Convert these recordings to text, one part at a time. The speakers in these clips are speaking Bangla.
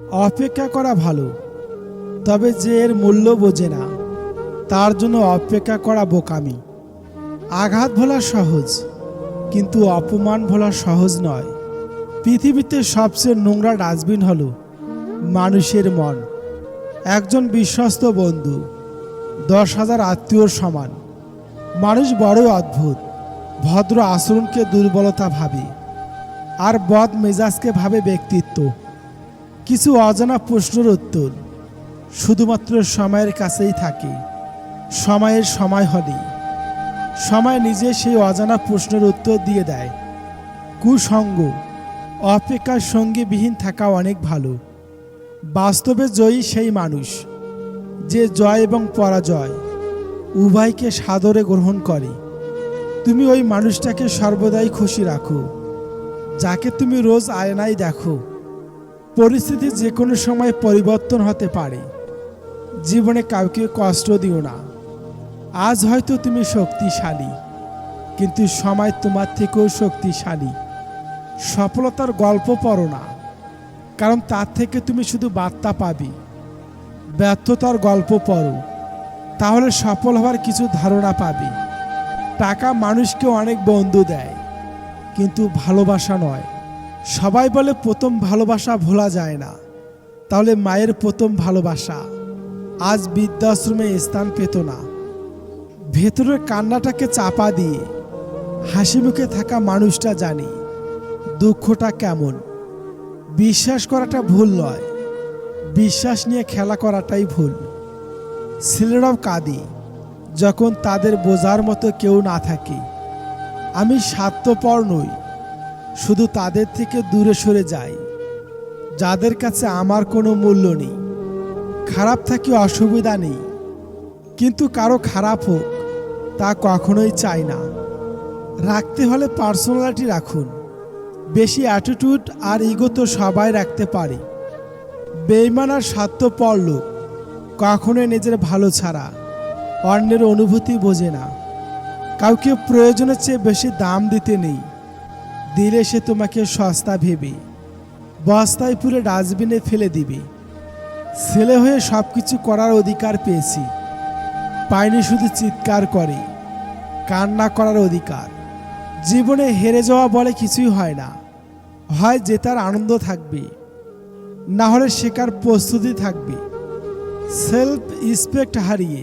অপেক্ষা করা ভালো, তবে যে এর মূল্য বোঝে না, তার জন্য অপেক্ষা করা বোকামি। আঘাত ভোলা সহজ, কিন্তু অপমান ভোলা সহজ নয়। পৃথিবীতে সবচেয়ে নোংরা ডাস্টবিন হলো মানুষের মন। একজন বিশ্বস্ত বন্ধু, দশ হাজার আত্মীয়র সমান। মানুষ বড়ই অদ্ভুত, ভদ্র আচরণকে দুর্বলতা ভাবে, আর বদ মেজাজকে ভাবে ব্যক্তিত্ব। কিছু অজানা প্রশ্নের উত্তর শুধুমাত্র সময়ের কাছেই থাকে। সময়ের সময় হলেই সময় নিজে সেই অজানা প্রশ্নের উত্তর দিয়ে দেয়। কুসঙ্গ অপেক্ষার সঙ্গে বিহীন থাকা অনেক ভালো। বাস্তবে জয়ী সেই মানুষ, যে জয় এবং পরাজয় উভয়কে সাদরে গ্রহণ করে। তুমি ওই মানুষটাকে সর্বদাই খুশি রাখো, যাকে তুমি রোজ আয়নায় দেখো। পরিস্থিতি যে কোনো সময় পরিবর্তন হতে পারে। জীবনে কাউকে কষ্ট দিও না। আজ হয়তো তুমি শক্তিশালী, কিন্তু সময় তোমার থেকেও শক্তিশালী। সফলতার গল্প পড়ো না, কারণ তার থেকে তুমি শুধু বার্তা পাবে। ব্যর্থতার গল্প পড়ো, তাহলে সফল হওয়ার কিছু ধারণা পাবে। টাকা মানুষকে অনেক বন্ধু দেয়, কিন্তু ভালোবাসা নয়। সবাই বলে প্রথম ভালোবাসা ভোলা যায় না। তাহলে মায়ের প্রথম ভালোবাসা। আজ বৃদ্ধাশ্রমে স্থান পেত না। ভেতরের কান্নাটাকে চাপা দিয়ে হাসি মুখে থাকা মানুষটা জানি দুঃখটা কেমন। বিশ্বাস করাটা ভুল নয়। বিশ্বাস নিয়ে খেলা করাটাই ভুল। ছেলেরাও কাঁদি যখন তাদের বোঝার মতো কেউ না থাকে। আমি স্বার্থপর নই। শুধু তাদের থেকে দূরে সরে যাই। যাদের কাছে আমার কোনো মূল্য নেই। খারাপ থাকি অসুবিধা নেই। কিন্তু কারও খারাপ হোক, তা কখনোই চাই না। রাখতে হলে পার্সোনালিটি রাখুন। বেশি অ্যাটিটিউড আর ইগো তো সবাই রাখতে পারে। বেইমান আর স্বার্থপর লোক, কখনোই নিজের ভালো ছাড়া, অন্যের অনুভূতি বোঝে না। কাউকে প্রয়োজনের চেয়ে বেশি দাম দিতে নেই। দিলে সে তোমাকে সস্তা ভেবে, বস্তায় পুরে ডাস্টবিনে ফেলে দিবে। ছেলে হয়ে সব কিছু করার অধিকার পেয়েছি। পাইনি শুধু চিৎকার করে, কান্না করার অধিকার। জীবনে হেরে যাওয়া বলে কিছুই হয় না। হয় জেতার আনন্দ থাকবে, না হলে শেখার প্রস্তুতি থাকবে। সেলফ রেসপেক্ট হারিয়ে,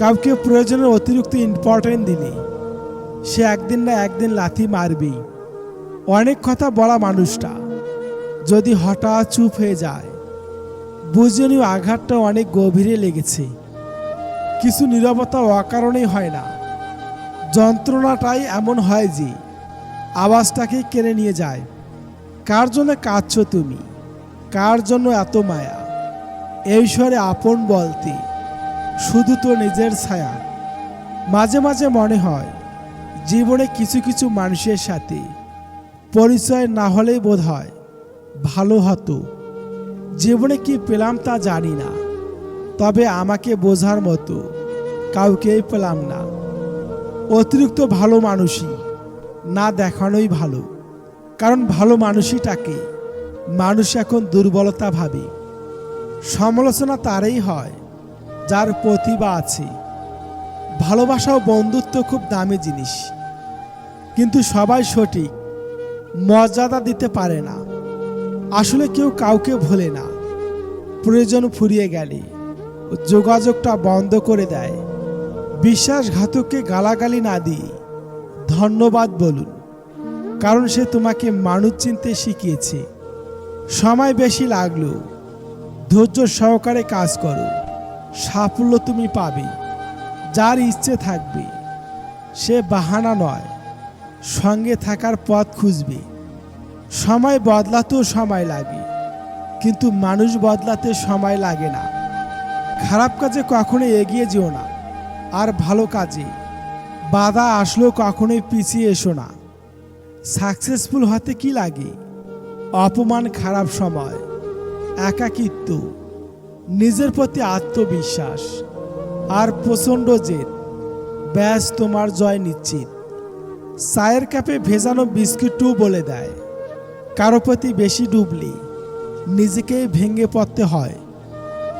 কাউকে প্রয়োজনের অতিরিক্ত ইম্পর্টেন্ট দিলে, সে একদিন না একদিন লাথি মারবেই। অনেক কথা বলা মানুষটা। যদি হঠাৎ চুপ হয়ে যায়, বুঝিনি আঘাতটা অনেক গভীরে লেগেছে। কিছু নিরবতা অকারণেই হয় না। যন্ত্রণাটাই এমন হয় যে, আওয়াজটাকে কেড়ে নিয়ে যায়। কার জন্য কাঁদছ তুমি? কার জন্য এত মায়া? এই স্বরে আপন বলতে শুধু তো নিজের ছায়া। মাঝে মাঝে মনে হয়, জীবনে কিছু কিছু মানুষের সাথে পরিচয় না হলেই বোধ হয় ভালো হতো। জীবনে কি পেলাম তা জানি না। তবে আমাকে বোঝার মতো কাউকেই পেলাম না। অতিরিক্ত ভালো মানুষই না দেখানোই ভালো। কারণ ভালো মানুষইটাকে মানুষ এখন দুর্বলতা ভাবে। সমালোচনা তারই হয়, যার প্রতিভা আছে। ভালোবাসা ও বন্ধুত্ব খুব দামি জিনিস। কিন্তু সবাই সঠিক। মর্যাদা দিতে পারে না। আসলে কেউ কাউকে ভোলে না। প্রয়োজন ফুরিয়ে গেলে যোগাযোগটা বন্ধ করে দেয়। বিশ্বাসঘাতককে গালাগালি না দিয়ে ধন্যবাদ বলুন, কারণ সে তোমাকে মানুষ চিনতে শিখিয়েছে। সময় বেশি লাগল, ধৈর্য সহকারে কাজ করো, সাফল্য তুমি পাবে, যার ইচ্ছে থাকবে, সে বাহানা নয়। সঙ্গে থাকার পথ খুঁজবে। সময় বদলাতেও সময় লাগে, কিন্তু মানুষ বদলাতে সময় লাগে না। খারাপ কাজে কখনো এগিয়ে যেও না, আর ভালো কাজে বাধা আসলেও কখনোই পিছিয়ে এসো না। সাকসেসফুল হতে কি লাগে? অপমান খারাপ সময়, একাকিত্ব, নিজের প্রতি আত্মবিশ্বাস, আর প্রচণ্ড জেদ, ব্যাস তোমার জয় নিশ্চিত। চায়ের কাপে ভেজানো বিস্কিটও বলে দেয়। কারও প্রতি বেশি ডুবলে নিজেকেই ভেঙে পড়তে হয়।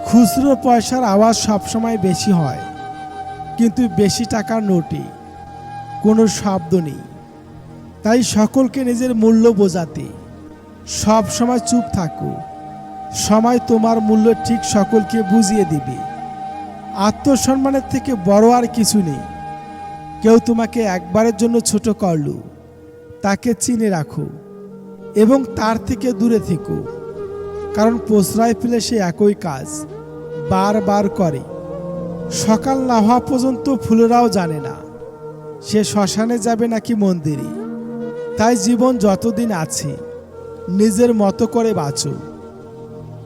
খুচরো পয়সার আওয়াজ সবসময় বেশি হয়, কিন্তু বেশি টাকার নোটে কোনো শব্দ নেই। তাই সকলকে নিজের মূল্য বোঝাতে সব সময় চুপ থাকো। সময় তোমার মূল্য ঠিক সকলকে বুঝিয়ে দিবে। আত্মসম্মানের থেকে বড় আর কিছু নেই। কেউ তোমাকে একবারের জন্য ছোট করল, তাকে চিনে রাখো এবং তার থেকে দূরে থেকো, কারণ প্রশ্রয় পেলে সে একই কাজ বারবার করে। সকাল না হওয়া পর্যন্ত ফুলেরাও জানে না, সে শ্মশানে যাবে নাকি মন্দিরে। তাই জীবন যতদিন আছে, নিজের মতো করে বাঁচো।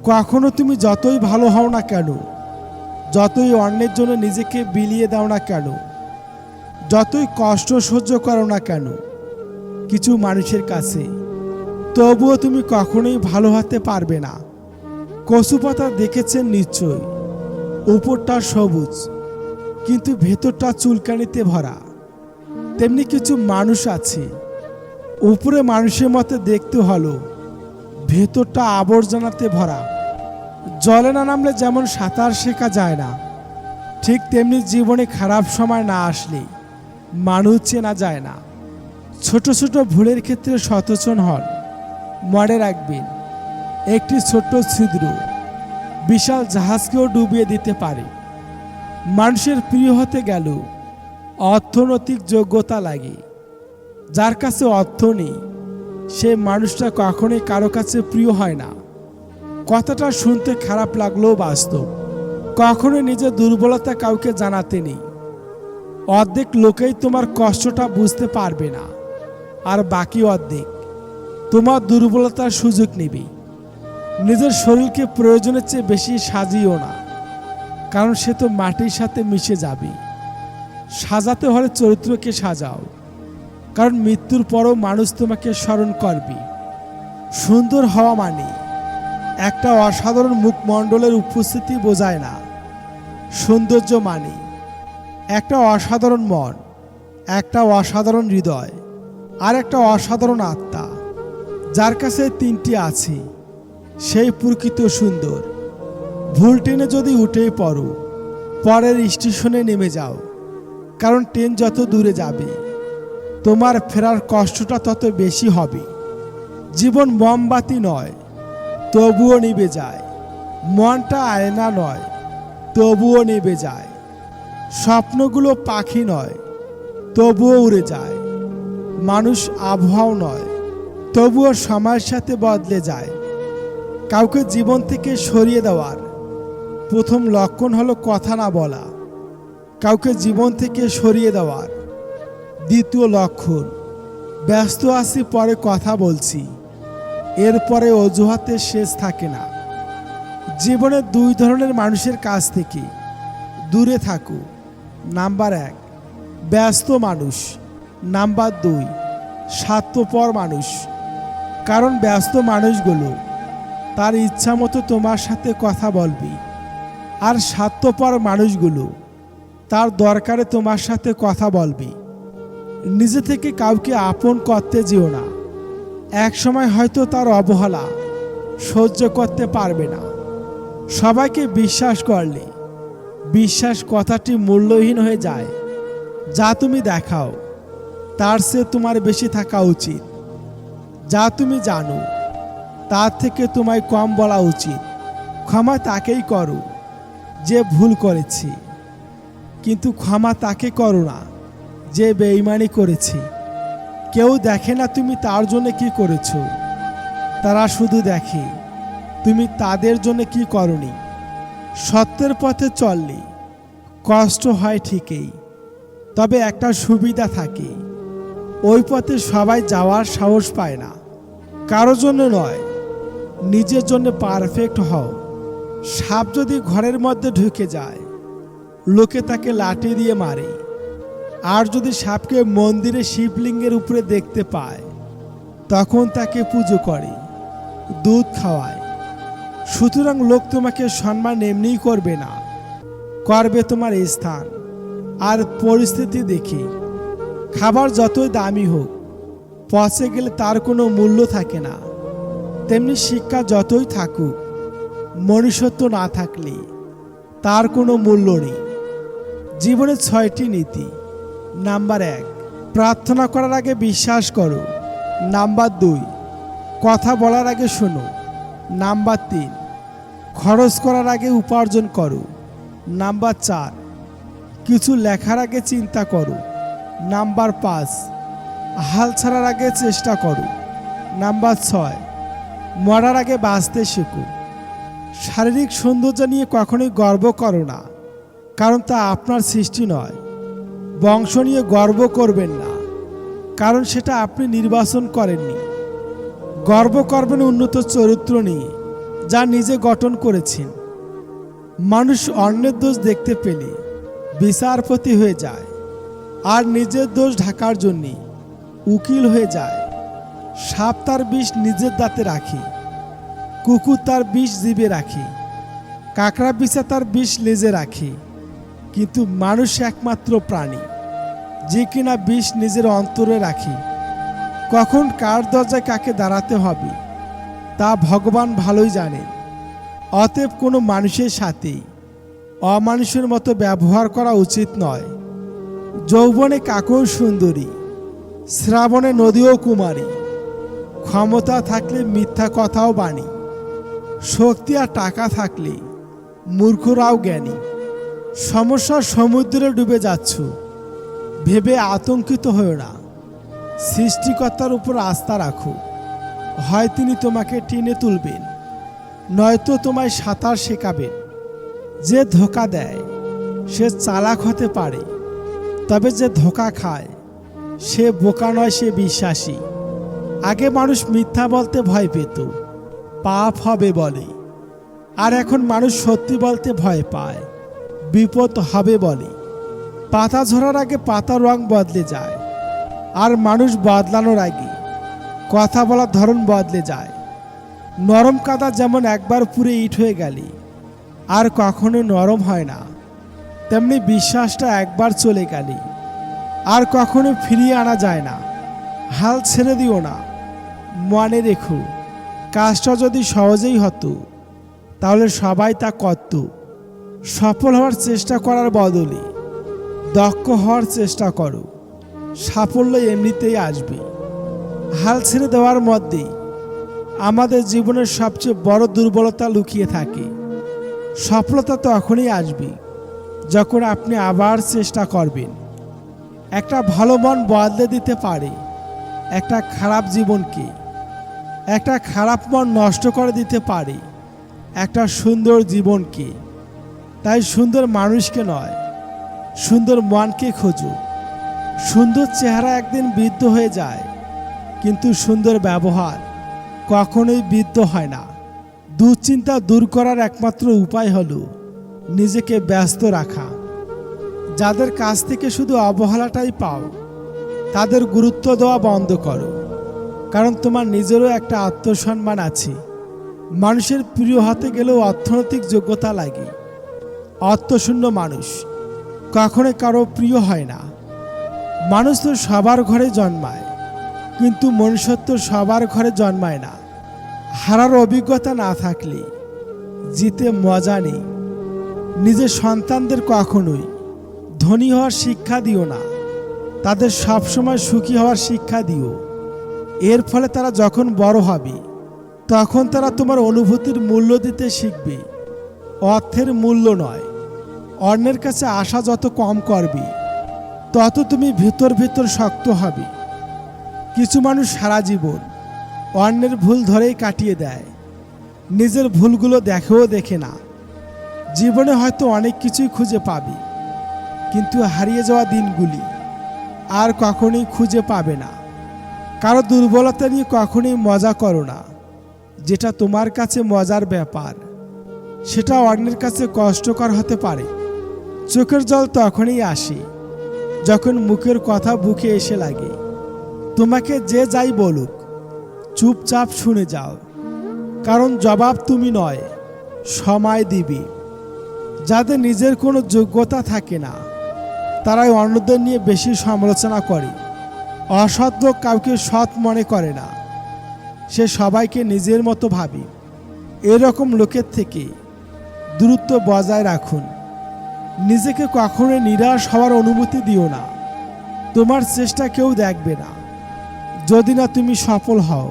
কখনো তুমি যতই ভালো হও না কেন, যতই অন্যের জন্য নিজেকে বিলিয়ে দাও না কেন যতই কষ্ট সহ্য করো না কেন, কিছু মানুষের কাছে, তবুও তুমি কখনোই ভালো হতে পারবে না। কচু পাতা দেখেছেন নিশ্চয় উপরটা সবুজ, কিন্তু ভেতরটা চুলকানিতে ভরা। তেমনি কিছু মানুষ আছে, উপরে মানুষের মতো দেখতে হলো, ভেতরটা আবর্জনাতে ভরা। জলে না নামলে যেমন সাঁতার শেখা যায় না, ঠিক তেমনি জীবনে খারাপ সময় না আসলে মানুষ চেনা যায় না। ছোট ছোট ভুলের ক্ষেত্রে সচেতন হন। মনে রাখবেন, একটি ছোট্ট ছিদ্র বিশাল জাহাজকেও ডুবিয়ে দিতে পারে। মানুষের প্রিয় হতে গেল অর্থনৈতিক যোগ্যতা লাগে। যার কাছে অর্থ নেই, সে মানুষটা কখনোই কারও কাছে প্রিয় হয় না। কথাটা শুনতে খারাপ লাগলেও বাস্তব। কখনো নিজের দুর্বলতা কাউকে জানাতে নেই। অর্ধেক লোকেই তোমার কষ্টটা বুঝতে পারবে না। আর বাকি অর্ধেক তোমার দুর্বলতার সুযোগ নেবে। নিজের শরীরকে প্রয়োজনের চেয়ে বেশি সাজিও না, কারণ সে তো মাটির সাথে মিশে যাবে। সাজাতে হলে চরিত্রকে সাজাও, কারণ মৃত্যুর পরও মানুষ তোমাকে স্মরণ করবে। সুন্দর হওয়া মানে একটা অসাধারণ মুখমণ্ডলের উপস্থিতি বোঝায় না। সৌন্দর্য মানে একটা অসাধারণ মন, একটা অসাধারণ হৃদয়, আর একটা অসাধারণ আত্মা, যার কাছে তিনটি আছে, সেই প্রকৃত সুন্দর। ভুল ট্রেনে যদি উঠেই পড়ো, পরের স্টেশনে নেমে যাও, কারণ ট্রেন যত দূরে যাবে, তোমার ফেরার কষ্টটা তত বেশি হবে। জীবন মোমবাতি নয়, তবুও নিবে যায়। মনটা আয়না নয়, তবুও নেবে যায়। স্বপ্নগুলো পাখি নয়, তবুও উড়ে যায়। মানুষ আবহাওয়াও নয়, তবুও সময়ের সাথে বদলে যায়। কাউকে জীবন থেকে সরিয়ে দেওয়ার প্রথম লক্ষণ হলো কথা না বলা। কাউকে জীবন থেকে সরিয়ে দেওয়ার দ্বিতীয় লক্ষণ, ব্যস্ত আছি, পরে কথা বলছি। এরপরে অজুহাতে শেষ থাকে না। জীবনের দুই ধরনের মানুষের কাছ থেকে দূরে থাকো নাম্বার এক, ব্যস্ত মানুষ। নাম্বার দুই, স্বার্থপর মানুষ। কারণ ব্যস্ত মানুষগুলো তার ইচ্ছা মতো তোমার সাথে কথা বলবে। আর স্বার্থপর মানুষগুলো তার দরকারে তোমার সাথে কথা বলবে। নিজে থেকে কাউকে আপন করতে যেও না। এক সময় হয়তো তার অবহেলা সহ্য করতে পারবে না। সবাইকে বিশ্বাস করলে বিশ্বাস কথাটি মূল্যহীন হয়ে যায়। যা তুমি দেখাও, তার সে তোমার বেশি থাকা উচিত। যা তুমি জানো, তার থেকে তোমায় কম বলা উচিত। ক্ষমা তাকেই করো, যে ভুল করেছি। কিন্তু ক্ষমা তাকে করো না, যে বেইমানি করেছি। কেউ দেখে না তুমি তার জন্য কি করেছ। তারা শুধু দেখে, তুমি তাদের জন্য কি করনি। সত্যের পথে চললে কষ্ট হয় ঠিকই, তবে একটা সুবিধা থাকে। ওই পথে সবাই যাওয়ার সাহস পায় না। কারও জন্য নয়, নিজের জন্য পারফেক্ট হও। সাপ যদি ঘরের মধ্যে ঢুকে যায়, লোকে তাকে লাঠি দিয়ে মারে। আর যদি সাপকে মন্দিরে শিবলিঙ্গের উপরে দেখতে পায়, তখন তাকে পুজো করে, দুধ খাওয়ায়। সুতরাং লোক তোমাকে সম্মান এমনিই করবে না। করবে তোমার স্থান। আর পরিস্থিতি দেখে। খাবার যতই দামি হোক, পচে গেলে তার কোনো মূল্য থাকে না। তেমনি শিক্ষা যতই থাকুক, মনুষ্যত্ব না থাকলে তার কোনো মূল্য নেই। জীবনের ছয়টি নীতি। নাম্বার এক, প্রার্থনা করার আগে বিশ্বাস করো। নাম্বার দুই, কথা বলার আগে শোনো। নাম্বার তিন, খরচ করার আগে উপার্জন করো। নাম্বার চার, কিছু লেখার আগে চিন্তা করো। নাম্বার পাঁচ, হাল ছাড়ার আগে চেষ্টা করো। নাম্বার ছয়, মরার আগে বাঁচতে শেখো। শারীরিক সৌন্দর্য নিয়ে কখনোই গর্ব করো না, কারণ তা আপনার সৃষ্টি নয়। বংশ নিয়ে গর্ব করবেন না, কারণ সেটা আপনি নির্বাচন করেননি। গর্ব করবেন উন্নত চরিত্র নিয়ে, যা নিজে গঠন করেছেন। মানুষ অন্যের দোষ দেখতে পেলে বিচারপতি হয়ে যায়, আর নিজের দোষ ঢাকার জন্যে উকিল হয়ে যায়। সাপ তার বিষ নিজের দাঁতে রাখে, কুকুর তার বিষ জীবে রাখে, কাঁকড়া বিছা তার বিষ লেজে রাখে, কিন্তু মানুষ একমাত্র প্রাণী, যে কিনা বিষ নিজের অন্তরে রাখে। কখন কার দরজায় কাকে দাঁড়াতে হবে, তা ভগবান ভালোই জানেন অতএব কোনো মানুষের সাথেই অমানুষের মতো ব্যবহার করা উচিত নয়। যৌবনে কাকও সুন্দরী, শ্রাবণে নদীও কুমারী, ক্ষমতা থাকলে মিথ্যা কথাও বাণী, শক্তি আর টাকা থাকলে মূর্খরাও জ্ঞানী। সমস্যা সমুদ্রে ডুবে যাচ্ছ, ভেবে আতঙ্কিত হয়েও না। সৃষ্টিকর্তার উপর আস্থা রাখো। হয় তিনি তোমাকে টেনে তুলবেন, নয়তো তোমায় সাঁতার শেখাবেন। যে ধোকা দেয়, সে চালাক হতে পারে, তবে যে ধোকা খায়, সে বোকা নয়, সে বিশ্বাসী। আগে মানুষ মিথ্যা বলতে ভয় পেত, পাপ হবে বলে। আর এখন মানুষ সত্যি বলতে ভয় পায়, বিপদ হবে বলে। পাতা ঝরার আগে পাতা রং বদলে যায়। আর মানুষ বদলানোর আগে কথা বলার ধরন বদলে যায়। নরম কাদা যেমন একবার পুরে ইট হয়ে গেলে, আর কখনো নরম হয় না। তেমনি বিশ্বাসটা একবার চলে গেলে, আর কখনো ফিরিয়ে আনা যায় না। হাল ছেড়ে দিও না। মনে রেখো, কাজটা যদি সহজেই হতো, তাহলে সবাই তা করত। সফল হওয়ার চেষ্টা করার বদলে দক্ষ হওয়ার চেষ্টা করো। সাফল্য এমনিতেই আসবে। হাল ছেড়ে দেওয়ার মধ্যেই আমাদের জীবনের সবচেয়ে বড় দুর্বলতা লুকিয়ে থাকে। সফলতা তখনই আসবে, যখন আপনি আবার চেষ্টা করবেন। একটা ভালো মন বদলে দিতে পারে একটা খারাপ জীবনকে। একটা খারাপ মন নষ্ট করে দিতে পারে একটা সুন্দর জীবনকে। তাই সুন্দর মানুষকে নয়, সুন্দর মনকে খোঁজো। সুন্দর চেহারা একদিন বৃদ্ধ হয়ে যায়, কিন্তু সুন্দর ব্যবহার কখনোই বৃদ্ধ হয় না। দুশ্চিন্তা দূর করার একমাত্র উপায় হলো নিজেকে ব্যস্ত রাখা। যাদের কাছ থেকে শুধু অবহেলাটাই পাও, তাদের গুরুত্ব দেওয়া বন্ধ করো, কারণ তোমার নিজেরও একটা আত্মসম্মান আছে। মানুষের প্রিয় হতে গেলেও অর্থনৈতিক যোগ্যতা লাগে। অর্থশূন্য মানুষ কখনো কারও প্রিয় হয় না। মানুষ তো সবার ঘরে জন্মায়, কিন্তু মনুষ্যত্ব সবার ঘরে জন্মায় না। হারার অভিজ্ঞতা না থাকলে জিতে মজা নেই। নিজের সন্তানদের কখনোই ধনী হওয়ার শিক্ষা দিও না। তাদের সবসময় সুখী হওয়ার শিক্ষা দিও। এর ফলে তারা যখন বড় হবে, তখন তারা তোমার অনুভূতির মূল্য দিতে শিখবে। অর্থের মূল্য নয়, অন্যের কাছে আশা যত কম করবে তত তুমি ভিতর ভিতর শক্ত হবে। কিছু মানুষ সারা জীবন অন্যের ভুল ধরেই কাটিয়ে দেয়। নিজের ভুলগুলো দেখেও দেখে না। জীবনে হয়তো অনেক কিছুই খুঁজে পাবে, কিন্তু হারিয়ে যাওয়া দিনগুলি আর কখনোই খুঁজে পাবে না। কারও দুর্বলতা নিয়ে কখনোই মজা করো না। যেটা তোমার কাছে মজার ব্যাপার, সেটা অন্যের কাছে কষ্টকর হতে পারে। চোখের জল তখনই আসে। যখন মুখের কথা বুকে এসে লাগে, তোমাকে যে যাই বলুক, চুপচাপ শুনে যাও, কারণ জবাব তুমি নয়, সময় দিবে। যাদের নিজের কোনো যোগ্যতা থাকে না, তারাই অন্যদের নিয়ে বেশি সমালোচনা করে। লোক কাউকে সৎ মনে করে না। সে সবাইকে নিজের মতো ভাবে। এরকম লোকের থেকে দূরত্ব বজায় রাখুন। নিজেকে কখনোই নিরাশ হওয়ার অনুমতি দিও না। তোমার চেষ্টা কেউ দেখবে না। যদি না তুমি সফল হও,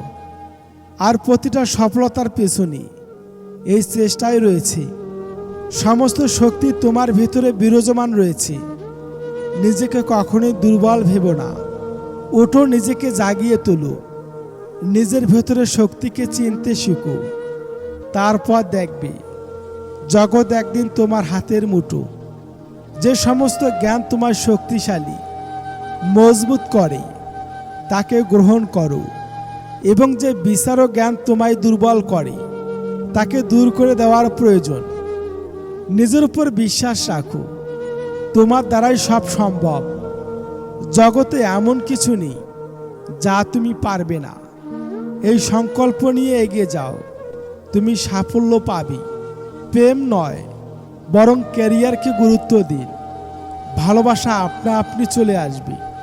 আর প্রতিটা সফলতার পেছনে এই চেষ্টাই রয়েছে। সমস্ত শক্তি তোমার ভিতরে বিরাজমান রয়েছে। নিজেকে কখনোই দুর্বল ভেবো না। ওঠো নিজেকে জাগিয়ে তোলো। নিজের ভেতরে শক্তিকে চিনতে শিখো। তারপর দেখবে। জগৎ একদিন তোমার হাতের মুঠো। যে সমস্ত জ্ঞান তোমার শক্তিশালী, মজবুত করে, তাকে গ্রহণ করো এবং যে বিচার জ্ঞান তোমায় দুর্বল করে, তাকে দূর করে দেওয়ার প্রয়োজন। নিজের উপর বিশ্বাস রাখো, তোমার দ্বারাই সব সম্ভব। জগতে এমন কিছু নেই যা তুমি পারবে না। এই সংকল্প নিয়ে এগিয়ে যাও। তুমি সাফল্য পাবে। প্রেম নয় বরং ক্যারিয়ারকে গুরুত্ব দিন। ভালোবাসা আপনা আপনি চলে আসবে।